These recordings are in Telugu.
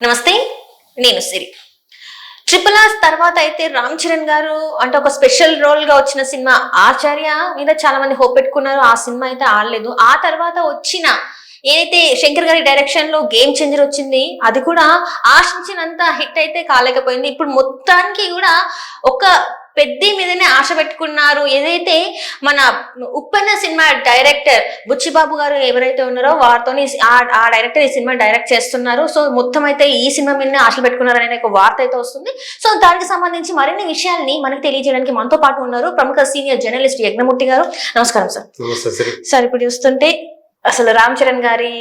నమస్తే నేను సిరి. ట్రిపుల్ ఆర్ తర్వాత అయితే రామ్ చరణ్ గారు అంటే ఒక స్పెషల్ రోల్గా వచ్చిన సినిమా ఆచార్య మీద చాలా మంది హోప్ పెట్టుకున్నారు. ఆ సినిమా అయితే ఆడలేదు. ఆ తర్వాత వచ్చిన ఏదైతే శంకర్ గారి డైరెక్షన్లో గేమ్ చేంజర్ వచ్చింది అది కూడా ఆశించినంత హిట్ అయితే కాలేకపోయింది. ఇప్పుడు మొత్తానికి కూడా ఒక పెద్ద మీదనే ఆశ పెట్టుకున్నారు. ఏదైతే మన ఉప్పెన్న సినిమా డైరెక్టర్ బుచ్చిబాబు గారు ఎవరైతే ఉన్నారో వారితోని ఆ- డైరెక్టర్ ఈ సినిమా డైరెక్ట్ చేస్తున్నారు. సో మొత్తం అయితే ఈ సినిమా మీదనే ఆశలు పెట్టుకున్నారు అనే ఒక వార్త అయితే వస్తుంది. సో దానికి సంబంధించి మరిన్ని విషయాల్ని మనకి తెలియజేయడానికి మనతో పాటు ఉన్నారు ప్రముఖ సీనియర్ జర్నలిస్ట్ యజ్ఞమూర్తి గారు. నమస్కారం సిరి. సార్ ఇప్పుడు చూస్తుంటే అసలు రామ్ చరణ్ గారి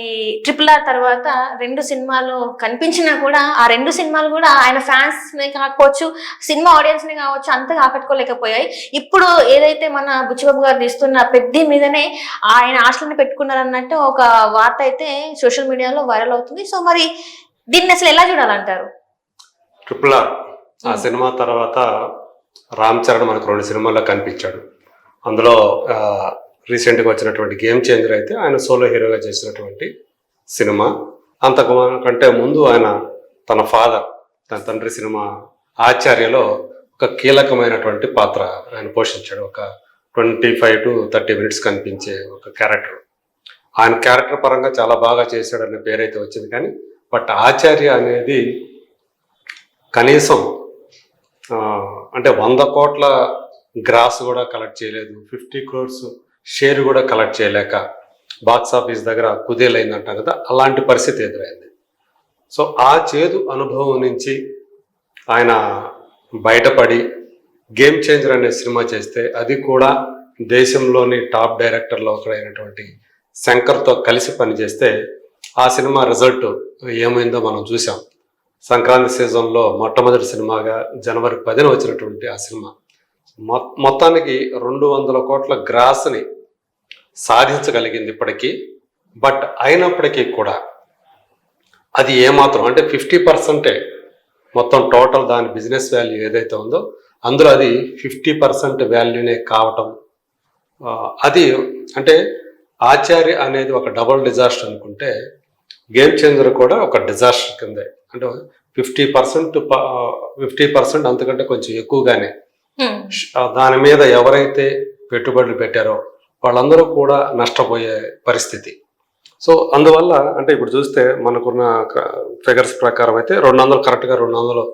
ట్రిపుల్ ఆర్ తర్వాత రెండు సినిమాలు కనిపించినా కూడా ఆ రెండు సినిమాలు కూడా ఆయన ఫ్యాన్స్ని కాకపోవచ్చు సినిమా ఆడియన్స్ని కావచ్చు అంతగా ఆకట్టుకోలేకపోయాయి. ఇప్పుడు ఏదైతే మన బుచ్చిబాబు గారు తీస్తున్న పెద్ద మీదనే ఆయన ఆశలను పెట్టుకున్నారన్నట్టు ఒక వార్త అయితే సోషల్ మీడియాలో వైరల్ అవుతుంది. సో మరి దీన్ని అసలు ఎలా చూడాలంటారు? Triple R. ఆ. సినిమా తర్వాత రామ్ చరణ్ మనకు రెండు సినిమాల్లో కనిపించాడు. అందులో రీసెంట్గా వచ్చినటువంటి గేమ్ చేంజర్ అయితే ఆయన సోలో హీరోగా చేసినటువంటి సినిమా. అంతకు కంటే ముందు ఆయన తన ఫాదర్ తన తండ్రి సినిమా ఆచార్యలో ఒక కీలకమైనటువంటి పాత్ర ఆయన పోషించాడు. ఒక twenty five to thirty minutes కనిపించే ఒక క్యారెక్టర్. ఆయన క్యారెక్టర్ పరంగా చాలా బాగా చేశాడనే పేరైతే వచ్చింది కానీ బట్ ఆచార్య అనేది కనీసం అంటే వంద కోట్ల గ్రాస్ కూడా కలెక్ట్ చేయలేదు. ఫిఫ్టీ క్రోర్స్ షేర్ కూడా కలెక్ట్ చేయలేక బాక్స్ ఆఫీస్ దగ్గర కుదేలైందంటాం కదా అలాంటి పరిస్థితి ఎదురైంది. సో ఆ చేదు అనుభవం నుంచి ఆయన బయటపడి గేమ్ చేంజర్ అనే సినిమా చేస్తే అది కూడా దేశంలోని టాప్ డైరెక్టర్లో ఒకడైనటువంటి శంకర్తో కలిసి పనిచేస్తే ఆ సినిమా రిజల్ట్ ఏమైందో మనం చూసాం సంక్రాంతి సీజన్లో మొట్టమొదటి సినిమాగా జనవరి పదిన వచ్చినటువంటి ఆ సినిమా. మొ- మొత్తానికి రెండు వందల కోట్ల గ్రాస్ని సాధించగలిగింది ఇప్పటికీ. బట్ అయినప్పటికీ కూడా అది ఏమాత్రం అంటే ఫిఫ్టీ పర్సెంటే మొత్తం టోటల్ దాని బిజినెస్ వాల్యూ ఏదైతే ఉందో అందులో అది ఫిఫ్టీ పర్సెంట్ వాల్యూనే కావటం. అది అంటే ఆచార్య అనేది ఒక డబుల్ డిజాస్టర్ అనుకుంటే గేమ్ చేంజర్ కూడా ఒక డిజాస్టర్ కిందే. అంటే ఫిఫ్టీ పర్సెంట్ ఫిఫ్టీ పర్సెంట్ అంతకంటే కొంచెం ఎక్కువగానే దాని మీద ఎవరైతే పెట్టుబడులు పెట్టారో వాళ్ళందరూ కూడా నష్టపోయే పరిస్థితి. సో అందువల్ల అంటే ఇప్పుడు చూస్తే మనకున్న ఫిగర్స్ ప్రకారం అయితే రెండు వందలు కరెక్ట్గా రెండు వందలు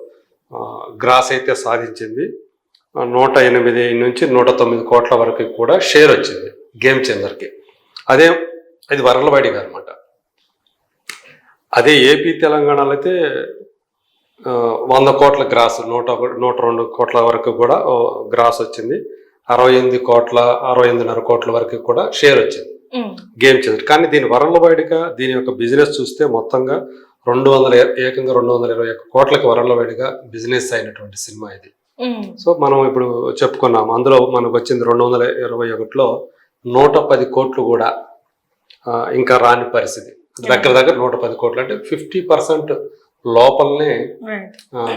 గ్రాస్ అయితే సాధించింది. నూట ఎనిమిది నుంచి నూట తొమ్మిది కోట్ల వరకు కూడా షేర్ వచ్చింది గేమ్ చేంజర్కి. అదే ఇది వరలవాడిగా అనమాట అదే ఏపీ తెలంగాణలో అయితే వంద కోట్ల గ్రాస్ నూట నూట రెండు కోట్ల వరకు కూడా గ్రాస్ వచ్చింది. అరవై ఎనిమిది కోట్ల అరవై ఎనిమిదిన్నర కోట్ల వరకు కూడా షేర్ వచ్చింది. గేమ్ చేంజర్ కానీ దీని వరలవాడిగా దీని యొక్క బిజినెస్ చూస్తే మొత్తంగా రెండు వందల ఏకంగా రెండు వందల ఇరవై ఒక్క కోట్లకి వరలవాడిగా బిజినెస్ అయినటువంటి సినిమా ఇది. సో మనం ఇప్పుడు చెప్పుకున్నాం అందులో మనకు వచ్చింది రెండు వందల ఇరవై ఒకటిలో నూట పది కోట్లు కూడా ఇంకా రాని పరిస్థితి. దగ్గర దగ్గర నూట పది కోట్లు. అంటే ఫిఫ్టీ పర్సెంట్ లోపలనే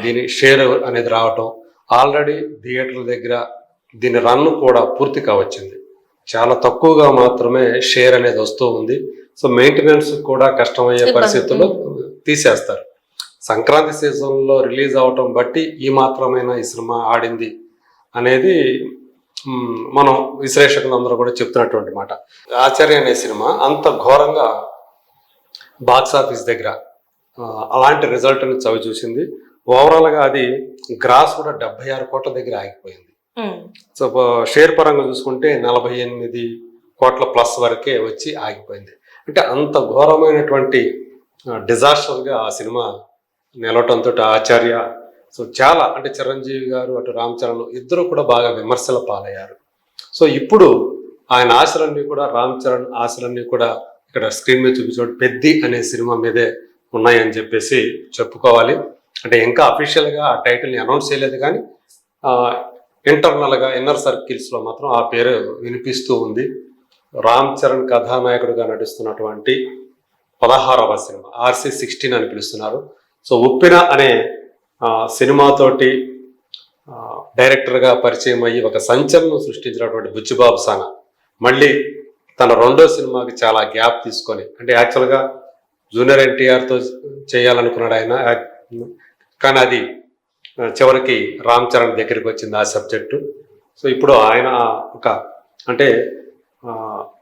దీని షేర్ అనేది రావటం. ఆల్రెడీ థియేటర్ల దగ్గర దీని రన్ కూడా పూర్తి కావచ్చింది. చాలా తక్కువగా మాత్రమే షేర్ అనేది వస్తూ ఉంది. సో మెయింటెనెన్స్ కూడా కష్టమయ్యే. పరిస్థితుల్లో తీసేస్తారు. సంక్రాంతి సీజన్లో రిలీజ్ అవటం బట్టి ఈ మాత్రమైన ఈ సినిమా ఆడింది అనేది మనం విశ్లేషకులు అందరూ కూడా చెప్తున్నటువంటి మాట. ఆచార్య అనే సినిమా అంత ఘోరంగా బాక్స్ ఆఫీస్ దగ్గర అలాంటి రిజల్ట్ని చవి చూసింది ఓవరాల్గా అది గ్రాస్ కూడా డెబ్బై ఆరు కోట్ల దగ్గర ఆగిపోయింది. సో షేర్ పరంగా చూసుకుంటే నలభై ఎనిమిది కోట్ల ప్లస్ వరకే వచ్చి ఆగిపోయింది. అంటే అంత ఘోరమైనటువంటి డిజాస్టర్గా ఆ సినిమా నిలవటంతో ఆచార్య సో చాలా అంటే చిరంజీవి గారు అటు రామ్ చరణ్ ఇద్దరు కూడా బాగా విమర్శల పాలయ్యారు. సో ఇప్పుడు ఆయన ఆశలన్నీ కూడా రామ్ చరణ్ ఆశలన్నీ కూడా ఇక్కడ స్క్రీన్ మీద చూపించడం పెద్ది అనే సినిమా మీదే ఉన్నాయని చెప్పేసి చెప్పుకోవాలి. అంటే ఇంకా అఫీషియల్గా ఆ టైటిల్ని అనౌన్స్ చేయలేదు కానీ ఇంటర్నల్గా ఇన్నర్ సర్కిల్స్లో మాత్రం ఆ పేరు వినిపిస్తూ ఉంది. రామ్ చరణ్ కథానాయకుడిగా నటిస్తున్నటువంటి పదహారవ సినిమా ఆర్సీ సిక్స్టీన్ అని పిలుస్తున్నారు. సో ఉప్పిన అనే సినిమాతోటి డైరెక్టర్గా పరిచయం అయ్యి ఒక సంచలనం సృష్టించినటువంటి బుచ్చిబాబు సాన. మళ్ళీ తన రెండో సినిమాకి చాలా గ్యాప్ తీసుకొని అంటే యాక్చువల్గా జూనియర్ ఎన్టీఆర్తో చేయాలనుకున్నాడు ఆయన. కానీ అది చివరికి రామ్ చరణ్ దగ్గరికి వచ్చింది ఆ సబ్జెక్టు. సో ఇప్పుడు ఆయన ఒక అంటే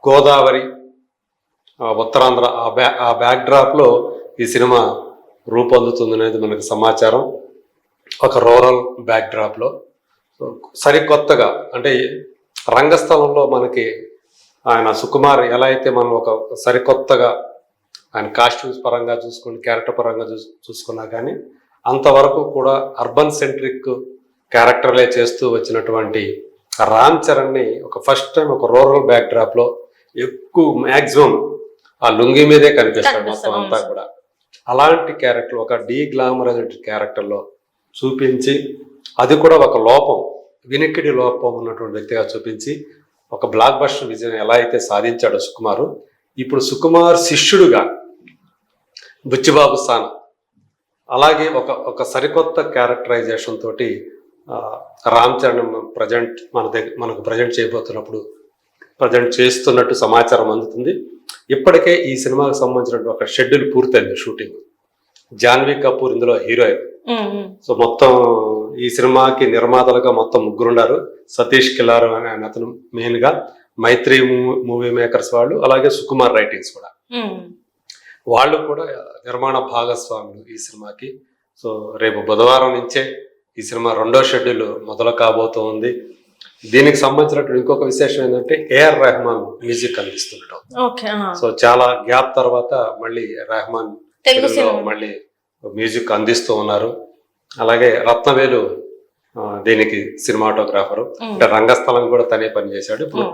గోదావరి ఉత్తరాంధ్ర ఆ బ్యా ఆ బ్యాక్డ్రాప్లో ఈ సినిమా రూపొందుతుంది అనేది మనకు సమాచారం. ఒక రూరల్ బ్యాక్డ్రాప్లో సో సరికొత్తగా అంటే రంగస్థలంలో మనకి ఆయన సుకుమార్ ఎలా అయితే మనం ఒక సరికొత్తగా ఆయన కాస్ట్యూమ్స్ పరంగా చూసుకుని క్యారెక్టర్ పరంగా చూ చూసుకున్నా కానీ అంతవరకు కూడా అర్బన్ సెంట్రిక్ క్యారెక్టర్లే చేస్తూ వచ్చినటువంటి రామ్ చరణ్ని ఒక ఫస్ట్ టైం ఒక రూరల్ బ్యాక్డ్రాప్లో ఎక్కువ మ్యాక్సిమం ఆ లుంగి మీదే కనిపిస్తాడు మొత్తం అంతా. కూడా. అలాంటి క్యారెక్టర్ ఒక డీ గ్లామరైజ్డ్ క్యారెక్టర్లో చూపించి అది కూడా ఒక లోపం వినికిడి లోపం ఉన్నటువంటి వ్యక్తిగా చూపించి ఒక బ్లాక్ బస్టర్ విజయం ఎలా అయితే సాధించాడో సుకుమారు. ఇప్పుడు సుకుమార్ శిష్యుడుగా బుచ్చిబాబు స్థానం. అలాగే ఒక ఒక సరికొత్త క్యారెక్టరైజేషన్ తోటి రామ్ చరణ్ ప్రజెంట్ మన దగ్గర మనకు ప్రజెంట్ చేయబోతున్నప్పుడు ప్రజెంట్ చేస్తున్నట్టు సమాచారం అందుతుంది. ఇప్పటికే ఈ సినిమాకు సంబంధించిన ఒక షెడ్యూల్ పూర్తయింది షూటింగ్ జాన్వీ కపూర్ ఇందులో హీరోయిన్. సో మొత్తం ఈ సినిమాకి నిర్మాతలుగా మొత్తం ముగ్గురు ఉన్నారు సతీష్ కిల్లారు అనే అతను మెయిన్గా మైత్రి మూవీ మేకర్స్ వాళ్ళు. అలాగే సుకుమార్ రైటింగ్స్ కూడా. వాళ్ళు కూడా నిర్మాణ భాగస్వాములు ఈ సినిమాకి. సో రేపు బుధవారం నుంచే ఈ సినిమా రెండో షెడ్యూల్ మొదలు కాబోతోంది. దీనికి సంబంధించినటువంటి ఇంకొక విశేషం ఏంటంటే ఏఆర్ రెహమాన్ మ్యూజిక్ అందిస్తుండటం. సో చాలా గ్యాప్ తర్వాత మళ్ళీ రెహమాన్ మళ్ళీ మ్యూజిక్ అందిస్తూ ఉన్నారు. అలాగే రత్నవేలు దీనికి సినిమాటోగ్రాఫరు. అంటే రంగస్థలం కూడా తనే పనిచేశాడు. ఇప్పుడు.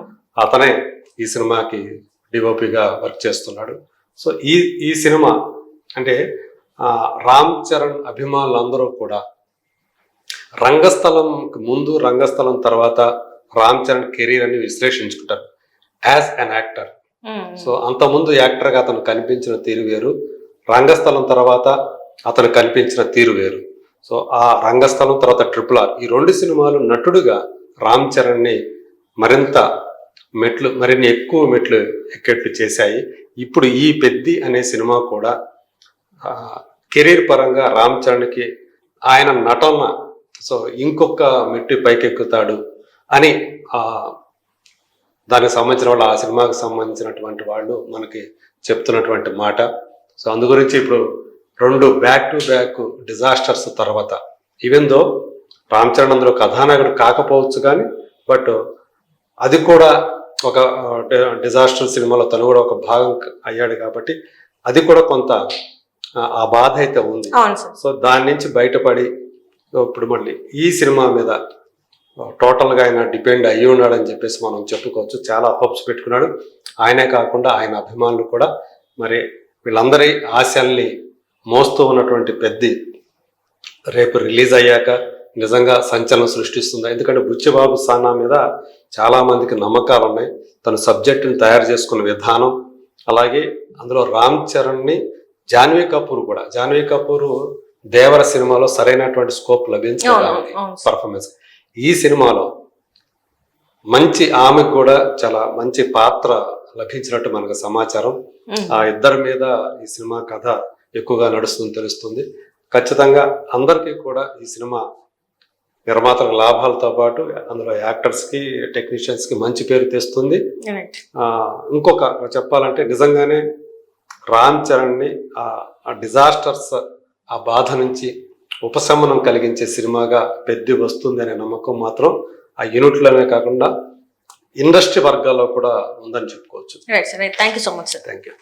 అతనే ఈ సినిమాకి డిఓపిగా వర్క్ చేస్తున్నాడు. సో ఈ ఈ సినిమా అంటే ఆ, రామ్ చరణ్ అభిమానులందరూ కూడా రంగస్థలం ముందు రంగస్థలం తర్వాత రామ్ చరణ్ కెరీర్ అని విశ్లేషించుకుంటారు యాజ్ అన్ యాక్టర్. సో అంతకుముందు యాక్టర్గా అతను కనిపించిన తీరు వేరు రంగస్థలం తర్వాత అతను కనిపించిన తీరు వేరు. సో ఆ రంగస్థలం తర్వాత ట్రిపుల్ ఆర్ ఈ రెండు సినిమాలు నటుడుగా రామ్ చరణ్ని మరింత మెట్లు మరిన్ని ఎక్కువ మెట్లు ఎక్కేట్లు చేశాయి. ఇప్పుడు ఈ పెద్ది అనే సినిమా కూడా కెరీర్ పరంగా రామ్ చరణ్కి ఆయన నటన సో ఇంకొక మెట్టు పైకెక్కుతాడు అని దానికి సంబంధించిన వాళ్ళు ఆ సినిమాకి సంబంధించినటువంటి వాళ్ళు మనకి చెప్తున్నటువంటి మాట. సో అందు గురించి ఇప్పుడు రెండు బ్యాక్ టు బ్యాక్ డిజాస్టర్స్ తర్వాత. ఈవెన్ దో రామ్ చరణ్ అందులో కథానాయకుడు కాకపోవచ్చు కానీ బట్ అది కూడా ఒక డిజాస్టర్ సినిమాలో తను కూడా ఒక భాగం అయ్యాడు కాబట్టి అది కూడా కొంత ఆ, బాధ అయితే ఉంది. సో దాని నుంచి బయటపడి ఇప్పుడు మళ్ళీ ఈ సినిమా మీద టోటల్గా ఆయన డిపెండ్ అయ్యి ఉన్నాడని చెప్పేసి మనం చెప్పుకోవచ్చు. చాలా హోప్స్ పెట్టుకున్నాడు. ఆయనే కాకుండా ఆయన అభిమానులు కూడా మరి వీళ్ళందరి ఆశల్ని మోస్తూ ఉన్నటువంటి పెద్ది రేపు రిలీజ్ అయ్యాక నిజంగా సంచలనం సృష్టిస్తుంది. ఎందుకంటే బుచ్చిబాబు సానా మీద చాలా మందికి నమ్మకాలు ఉన్నాయి. తన సబ్జెక్టుని తయారు చేసుకున్న విధానం అలాగే అందులో రామ్ చరణ్ని జాన్వీ కపూర్ కూడా. జాన్వీ కపూర్ దేవర సినిమాలో సరైనటువంటి స్కోప్ అవును. పర్ఫార్మెన్స్ ఈ సినిమాలో మంచి ఆమెకు కూడా చాలా మంచి పాత్ర లభించినట్టు మనకు సమాచారం. ఆ ఇద్దరి మీద ఈ సినిమా కథ ఎక్కువగా నడుస్తుంది తెలుస్తుంది. ఖచ్చితంగా అందరికీ కూడా ఈ సినిమా నిర్మాతల లాభాలతో పాటు అందులో యాక్టర్స్కి టెక్నీషియన్స్కి మంచి పేరు తెస్తుంది. ఇంకొక చెప్పాలంటే నిజంగానే రామ్ చరణ్ని ఆ డిజాస్టర్స్ ఆ బాధ నుంచి ఉపశమనం కలిగించే సినిమాగా పెద్ద వస్తుంది అనే నమ్మకం మాత్రం ఆ యూనిట్లోనే కాకుండా ఇండస్ట్రీ వర్గాల్లో కూడా ఉందని చెప్పుకోవచ్చు. Thank you so much sir thank you